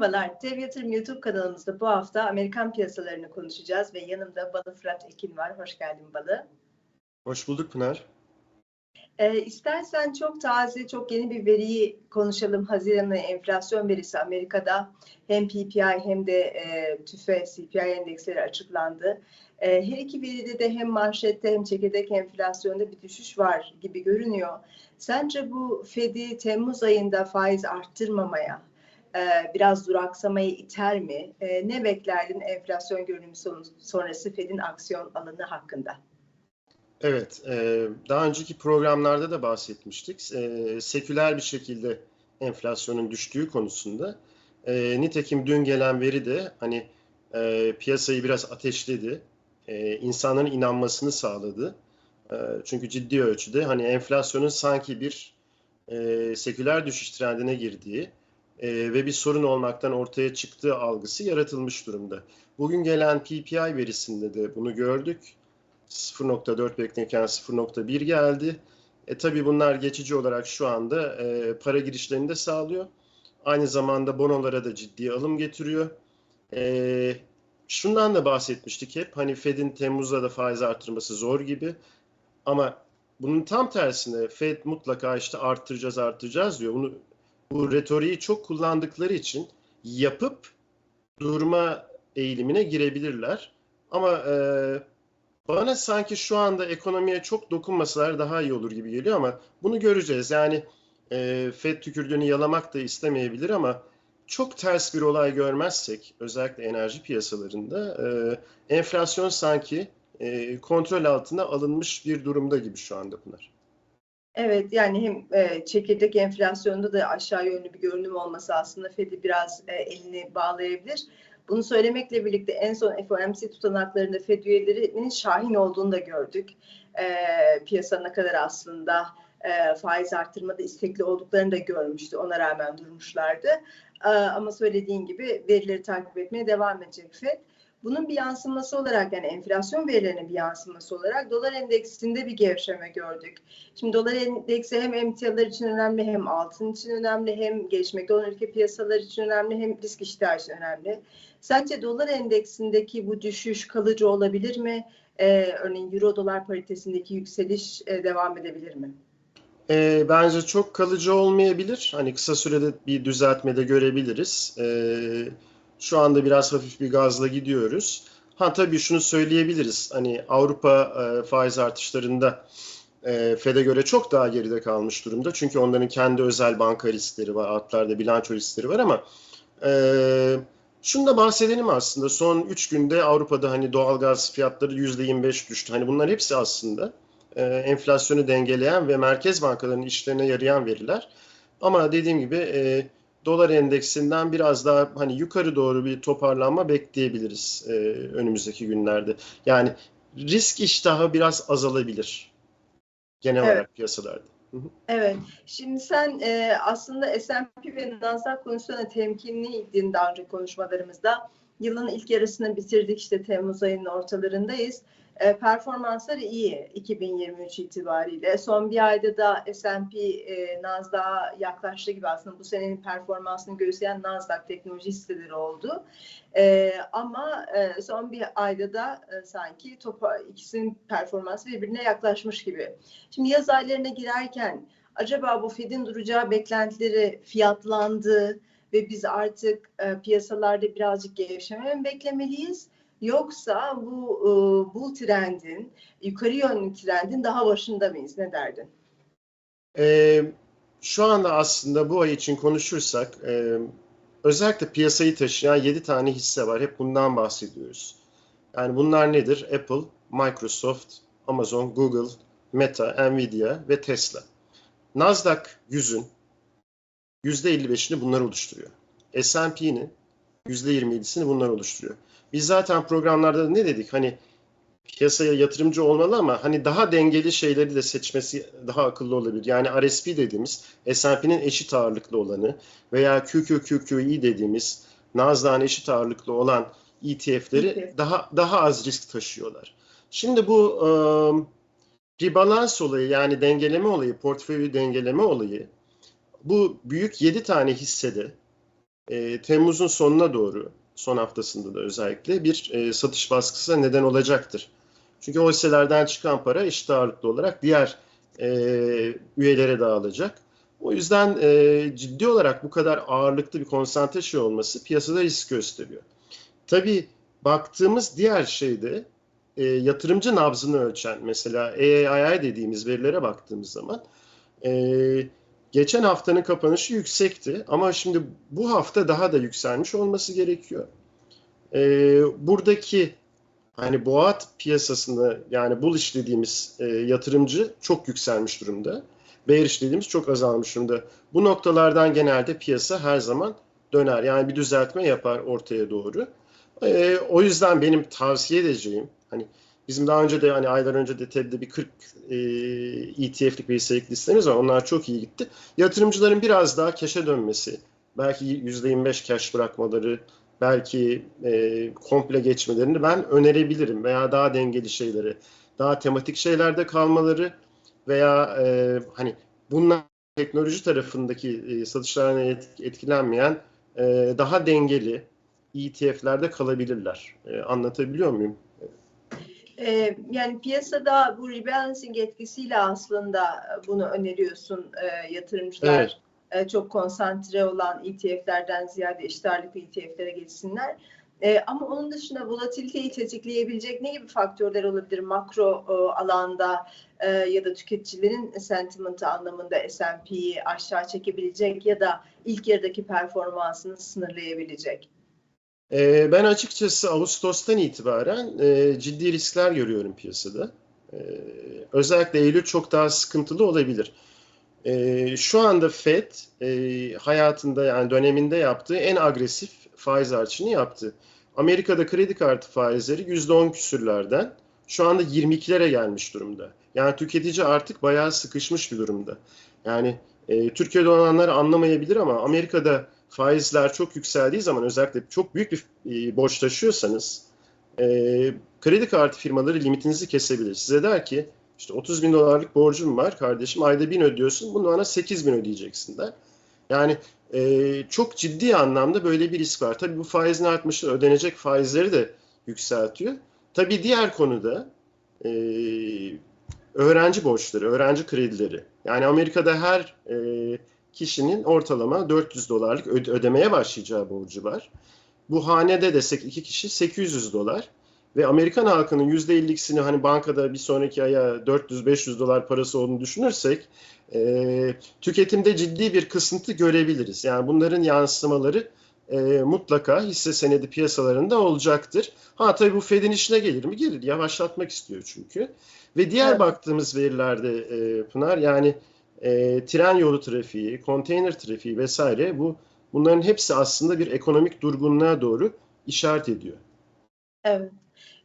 Merhabalar, Dev Yatırım YouTube kanalımızda bu hafta Amerikan piyasalarını konuşacağız ve yanımda Balı Fırat Ekin var. Hoş geldin Balı. Hoş bulduk Pınar. Ee, istersen çok taze, çok yeni bir veriyi konuşalım. Haziran ayı enflasyon verisi Amerika'da hem PPI hem de e, TÜFE, CPI endeksleri açıklandı. E, her iki veride de hem manşette hem çekirdek enflasyonda bir düşüş var gibi görünüyor. Sence bu Fed'i Temmuz ayında faiz arttırmamaya, biraz duraksamayı iter mi? E, ne beklerdin enflasyon görünümü sonrası Fed'in aksiyon alanı hakkında? Evet, e, daha önceki programlarda da bahsetmiştik. E, seküler bir şekilde enflasyonun düştüğü konusunda. E, nitekim dün gelen veri de hani e, piyasayı biraz ateşledi. E, insanların inanmasını sağladı. E, çünkü ciddi ölçüde hani enflasyonun sanki bir e, seküler düşüş trendine girdiği e, ve bir sorun olmaktan ortaya çıktığı algısı yaratılmış durumda. Bugün gelen PPI verisinde de bunu gördük 0.4 beklenirken 0.1 geldi. E tabii bunlar geçici olarak şu anda e, para girişlerini de sağlıyor. Aynı zamanda bonolara da ciddi alım getiriyor. E, şundan da bahsetmiştik hep hani Fed'in Temmuz'da da faiz artırması zor gibi. Ama bunun tam tersine Fed mutlaka işte arttıracağız arttıracağız diyor. Bunu bu retoriği çok kullandıkları için yapıp durma eğilimine girebilirler. Ama e, bana sanki şu anda ekonomiye çok dokunmasalar daha iyi olur gibi geliyor ama bunu göreceğiz. Yani e, FED tükürdüğünü yalamak da istemeyebilir ama çok ters bir olay görmezsek özellikle enerji piyasalarında e, enflasyon sanki e, kontrol altına alınmış bir durumda gibi şu anda Pınar. Evet yani hem e, çekirdek enflasyonda da aşağı yönlü bir görünüm olması aslında Fed'i biraz e, elini bağlayabilir. Bunu söylemekle birlikte en son FOMC tutanaklarında FED üyelerinin şahin olduğunu da gördük. E, piyasa kadar aslında e, faiz arttırmada istekli olduklarını da görmüştü. Ona rağmen durmuşlardı. E, ama söylediğin gibi verileri takip etmeye devam edecek FED. Bunun bir yansıması olarak yani enflasyon verilerinin bir yansıması olarak dolar endeksinde bir gevşeme gördük. Şimdi dolar endeksi hem emtialar için önemli hem altın için önemli hem gelişmekte olan ülke piyasaları için önemli hem risk iştahı için önemli. Sence dolar endeksindeki bu düşüş kalıcı olabilir mi? Ee, örneğin euro dolar paritesindeki yükseliş e, devam edebilir mi? E, bence çok kalıcı olmayabilir. Hani kısa sürede bir düzeltme de görebiliriz. E, şu anda biraz hafif bir gazla gidiyoruz. Ha tabii şunu söyleyebiliriz. Hani Avrupa e, faiz artışlarında e, FED'e göre çok daha geride kalmış durumda. Çünkü onların kendi özel banka riskleri var, altlarda bilanço riskleri var ama e, şunu da bahsedelim aslında. Son 3 günde Avrupa'da hani doğalgaz fiyatları %25 düştü. Hani bunlar hepsi aslında e, enflasyonu dengeleyen ve merkez bankalarının işlerine yarayan veriler. Ama dediğim gibi e, dolar endeksinden biraz daha hani yukarı doğru bir toparlanma bekleyebiliriz e, önümüzdeki günlerde. Yani risk iştahı biraz azalabilir genel evet. olarak piyasalarda. Evet. Şimdi sen e, aslında S&P ve Nasdaq konusunda temkinliydin daha önce konuşmalarımızda. Yılın ilk yarısını bitirdik işte Temmuz ayının ortalarındayız. E, performansları iyi 2023 itibariyle. Son bir ayda da S&P e, Nasdaq'a yaklaştı gibi aslında bu senenin performansını gösteren Nasdaq teknoloji hisseleri oldu. E, ama e, son bir ayda da e, sanki topa, ikisinin performansı birbirine yaklaşmış gibi. Şimdi yaz aylarına girerken acaba bu Fed'in duracağı beklentileri fiyatlandı ve biz artık e, piyasalarda birazcık gevşeme mi beklemeliyiz? Yoksa bu e, bu trendin, yukarı yönlü trendin daha başında mıyız? Ne derdin? Ee, şu anda aslında bu ay için konuşursak e, özellikle piyasayı taşıyan 7 tane hisse var. Hep bundan bahsediyoruz. Yani bunlar nedir? Apple, Microsoft, Amazon, Google, Meta, Nvidia ve Tesla. Nasdaq 100'ün %55'ini bunlar oluşturuyor. S&P'nin %27'sini bunlar oluşturuyor. Biz zaten programlarda ne dedik? Hani piyasaya yatırımcı olmalı ama hani daha dengeli şeyleri de seçmesi daha akıllı olabilir. Yani RSP dediğimiz S&P'nin eşit ağırlıklı olanı veya QQQQI dediğimiz Nasdaq'ın eşit ağırlıklı olan ETF'leri ETF. daha daha az risk taşıyorlar. Şimdi bu ıı, rebalans olayı yani dengeleme olayı, portföyü dengeleme olayı bu büyük 7 tane hissede e, Temmuz'un sonuna doğru, son haftasında da özellikle bir e, satış baskısına neden olacaktır. Çünkü o hisselerden çıkan para eşit ağırlıklı olarak diğer e, üyelere dağılacak. O yüzden e, ciddi olarak bu kadar ağırlıklı bir konsantre şey olması piyasada risk gösteriyor. Tabii baktığımız diğer şeyde e, yatırımcı nabzını ölçen mesela AAII dediğimiz verilere baktığımız zaman e, geçen haftanın kapanışı yüksekti ama şimdi bu hafta daha da yükselmiş olması gerekiyor. E, buradaki hani boğat piyasasında yani bullish dediğimiz e, yatırımcı çok yükselmiş durumda. Bearish dediğimiz çok azalmış durumda. Bu noktalardan genelde piyasa her zaman döner. Yani bir düzeltme yapar ortaya doğru. E, o yüzden benim tavsiye edeceğim hani bizim daha önce de hani aylar önce de TED'de bir 40 e, ETF'lik bir hisselik listemiz var. Onlar çok iyi gitti. Yatırımcıların biraz daha keşe dönmesi, belki %25 cash bırakmaları, belki e, komple geçmelerini ben önerebilirim veya daha dengeli şeyleri, daha tematik şeylerde kalmaları veya e, hani bunlar teknoloji tarafındaki e, satışlarına et, etkilenmeyen e, daha dengeli ETF'lerde kalabilirler. E, anlatabiliyor muyum? Ee, yani piyasada bu rebalancing etkisiyle aslında bunu öneriyorsun e, yatırımcılar. Evet. e, çok konsantre olan ETF'lerden ziyade eşit ağırlıklı ETF'lere geçsinler. E, ama onun dışında volatiliteyi tetikleyebilecek ne gibi faktörler olabilir makro e, alanda e, ya da tüketicilerin sentimentı anlamında S&P'yi aşağı çekebilecek ya da ilk yarıdaki performansını sınırlayabilecek? Ee, ben açıkçası Ağustos'tan itibaren e, ciddi riskler görüyorum piyasada. Ee, özellikle Eylül çok daha sıkıntılı olabilir. Ee, şu anda Fed e, hayatında yani döneminde yaptığı en agresif faiz artışını yaptı. Amerika'da kredi kartı faizleri %10 küsürlerden şu anda 22'lere gelmiş durumda. Yani tüketici artık bayağı sıkışmış bir durumda. Yani e, Türkiye'de olanlar anlamayabilir ama Amerika'da faizler çok yükseldiği zaman özellikle çok büyük bir e, borç taşıyorsanız e, kredi kartı firmaları limitinizi kesebilir. Size der ki işte 30 bin dolarlık borcum var kardeşim ayda bin ödüyorsun bunu bana 8 bin ödeyeceksin der. Yani e, çok ciddi anlamda böyle bir risk var. Tabii bu faizin artması ödenecek faizleri de yükseltiyor. Tabii diğer konuda e, öğrenci borçları, öğrenci kredileri. Yani Amerika'da her e, kişinin ortalama 400 dolarlık ödemeye başlayacağı borcu var. Bu hanede desek iki kişi 800 dolar ve Amerikan halkının %50'sini hani bankada bir sonraki aya 400-500 dolar parası olduğunu düşünürsek e, tüketimde ciddi bir kısıntı görebiliriz. Yani bunların yansımaları e, mutlaka hisse senedi piyasalarında olacaktır. Ha tabii bu Fed'in işine gelir mi? Gelir. Yavaşlatmak istiyor çünkü. Ve diğer Evet. baktığımız verilerde e, Pınar yani e, tren yolu trafiği, konteyner trafiği vesaire bu bunların hepsi aslında bir ekonomik durgunluğa doğru işaret ediyor. Evet.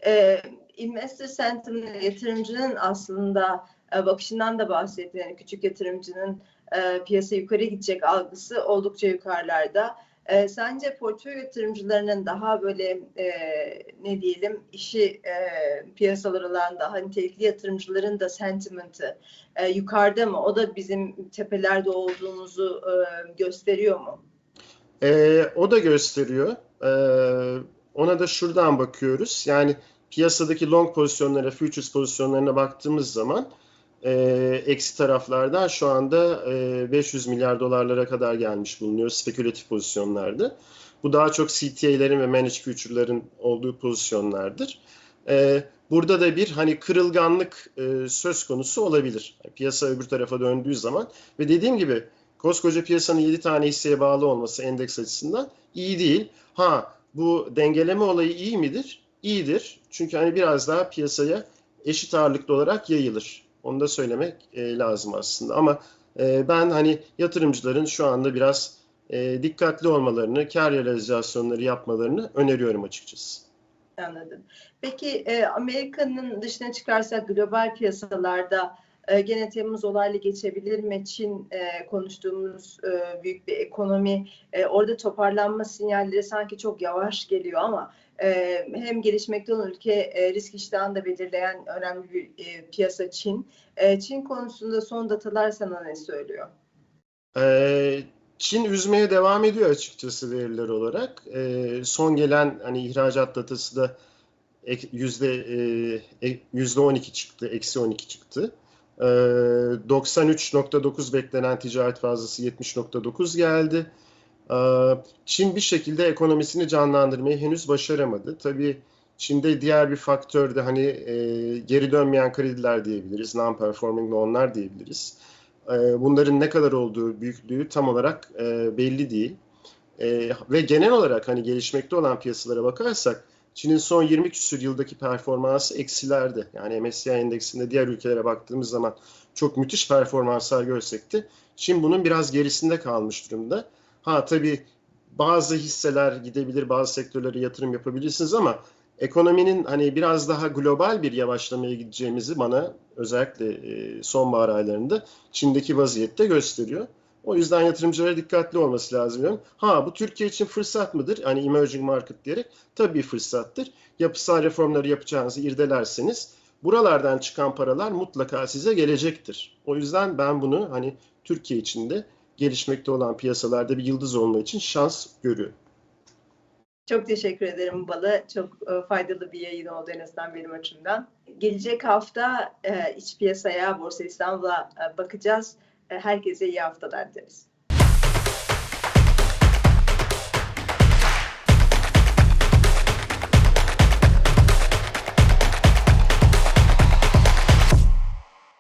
Ee, investor sentiment yatırımcının aslında e, bakışından da bahsetti. Yani küçük yatırımcının e, piyasa yukarı gidecek algısı oldukça yukarılarda. E, sence portföy yatırımcılarının daha böyle e, ne diyelim işi e, piyasalar olan daha nitelikli yatırımcıların da sentimentı e, yukarıda mı? O da bizim tepelerde olduğumuzu e, gösteriyor mu? E, o da gösteriyor. E, ona da şuradan bakıyoruz. Yani piyasadaki long pozisyonlara, futures pozisyonlarına baktığımız zaman e, eksi taraflardan şu anda e, 500 milyar dolarlara kadar gelmiş bulunuyor spekülatif pozisyonlarda. Bu daha çok CTA'lerin ve managed future'ların olduğu pozisyonlardır. E, burada da bir hani kırılganlık e, söz konusu olabilir. Piyasa öbür tarafa döndüğü zaman ve dediğim gibi koskoca piyasanın 7 tane hisseye bağlı olması endeks açısından iyi değil. Ha bu dengeleme olayı iyi midir? İyidir. Çünkü hani biraz daha piyasaya eşit ağırlıklı olarak yayılır. Onu da söylemek e, lazım aslında. Ama e, ben hani yatırımcıların şu anda biraz e, dikkatli olmalarını, kar realizasyonları yapmalarını öneriyorum açıkçası. Anladım. Peki e, Amerika'nın dışına çıkarsak global piyasalarda e, gene Temmuz olaylı geçebilir mi? Çin e, konuştuğumuz e, büyük bir ekonomi. E, orada toparlanma sinyalleri sanki çok yavaş geliyor ama e, hem gelişmekte olan ülke e, risk iştahını da belirleyen önemli bir e, piyasa Çin. E, Çin konusunda son datalar sana ne söylüyor? Ee, Çin üzmeye devam ediyor açıkçası veriler olarak. E, son gelen hani ihracat datası da yüzde e, yüzde 12 çıktı, eksi 12 çıktı. E, 93.9 beklenen ticaret fazlası 70.9 geldi. E, Çin bir şekilde ekonomisini canlandırmayı henüz başaramadı. Tabii Çin'de diğer bir faktör de hani e, geri dönmeyen krediler diyebiliriz, non-performing loanlar diyebiliriz. E, bunların ne kadar olduğu büyüklüğü tam olarak e, belli değil. Ve genel olarak hani gelişmekte olan piyasalara bakarsak Çin'in son 20 küsur yıldaki performansı eksilerde. Yani MSCI endeksinde diğer ülkelere baktığımız zaman çok müthiş performanslar görsek de Çin bunun biraz gerisinde kalmış durumda. Ha tabii bazı hisseler gidebilir, bazı sektörlere yatırım yapabilirsiniz ama ekonominin hani biraz daha global bir yavaşlamaya gideceğimizi bana özellikle sonbahar aylarında Çin'deki vaziyette gösteriyor. O yüzden yatırımcılara dikkatli olması lazım. diyorum. Ha bu Türkiye için fırsat mıdır? Hani emerging market diyerek tabii fırsattır. Yapısal reformları yapacağınızı irdelerseniz buralardan çıkan paralar mutlaka size gelecektir. O yüzden ben bunu hani Türkiye içinde gelişmekte olan piyasalarda bir yıldız olma için şans görüyorum. Çok teşekkür ederim Bala. Çok e, faydalı bir yayın oldu en azından benim açımdan. Gelecek hafta e, iç piyasaya, Borsa İstanbul'a e, bakacağız. E, herkese iyi haftalar dileriz.